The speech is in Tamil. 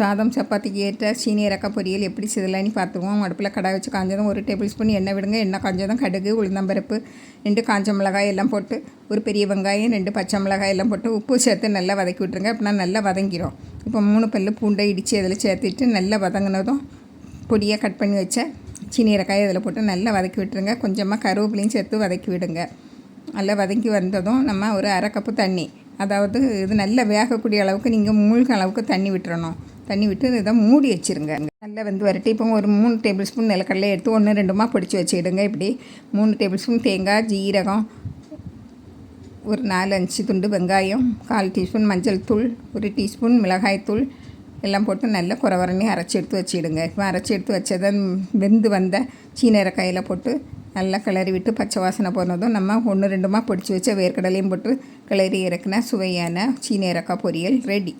சாதம் சப்பாத்திக்கு ஏற்ற சீனி இறக்க பொரியல் எப்படி செய்யலான்னு பார்த்துருவோம். அடுப்பில் கடாய் வச்சு காஞ்சதும் ஒரு டேபிள் ஸ்பூன் எண்ணெய் விடுங்க. எண்ணெய் காஞ்சதும் கடுகு உளுந்தம்பருப்பு ரெண்டு காஞ்ச மிளகாய் எல்லாம் போட்டு ஒரு பெரிய வெங்காயம் ரெண்டு பச்சை மிளகாய் எல்லாம் போட்டு உப்பு சேர்த்து நல்லா வதக்கி விட்ருங்க அப்படின்னா நல்லா வதங்கிடும் இப்போ மூணு பல்லு பூண்டை இடித்து அதில் சேர்த்துட்டு நல்லா வதங்கினதும் பொடியாக கட் பண்ணி வச்ச சீனி இறக்காய் அதில் போட்டு நல்லா வதக்கி விட்டுருங்க. கொஞ்சமாக கருவேப்பிலையும் சேர்த்து வதக்கி விடுங்க. நல்லா வதக்கி வந்ததும் நம்ம ஒரு அரை கப்பு தண்ணி. அதாவது இது நல்லா வேகக்கூடிய அளவுக்கு நீங்கள் மூழ்க அளவுக்கு தண்ணி விட்டுறணும். தண்ணி விட்டு இதை மூடி வச்சுருங்க. நல்லா வந்து வரட்டி. இப்போ ஒரு மூணு டேபிள் ஸ்பூன் நிலக்கடலை எடுத்து ஒன்று ரெண்டுமா பிடிச்சி வச்சுக்கிடுங்க இப்படி மூணு டேபிள் ஸ்பூன் தேங்காய் ஜீரகம் ஒரு நாலு அஞ்சு துண்டு வெங்காயம் கால் டீஸ்பூன் மஞ்சள் தூள் ஒரு டீஸ்பூன் மிளகாய் தூள் எல்லாம் போட்டு நல்லா குறவரணி அரைச்சி எடுத்து வச்சிடுங்க. இப்போ அரைச்சி எடுத்து வச்சதை வெந்து வந்த சீனரக்காயில் போட்டு நல்லா கிளறி விட்டு பச்சை வாசனை போனதும் நம்ம ஒன்று ரெண்டுமா பிடிச்சி வச்ச வேர்க்கடலையும் போட்டு கிளறி இறக்குனா சுவையான சீனரக்காய் பொரியல் ரெடி.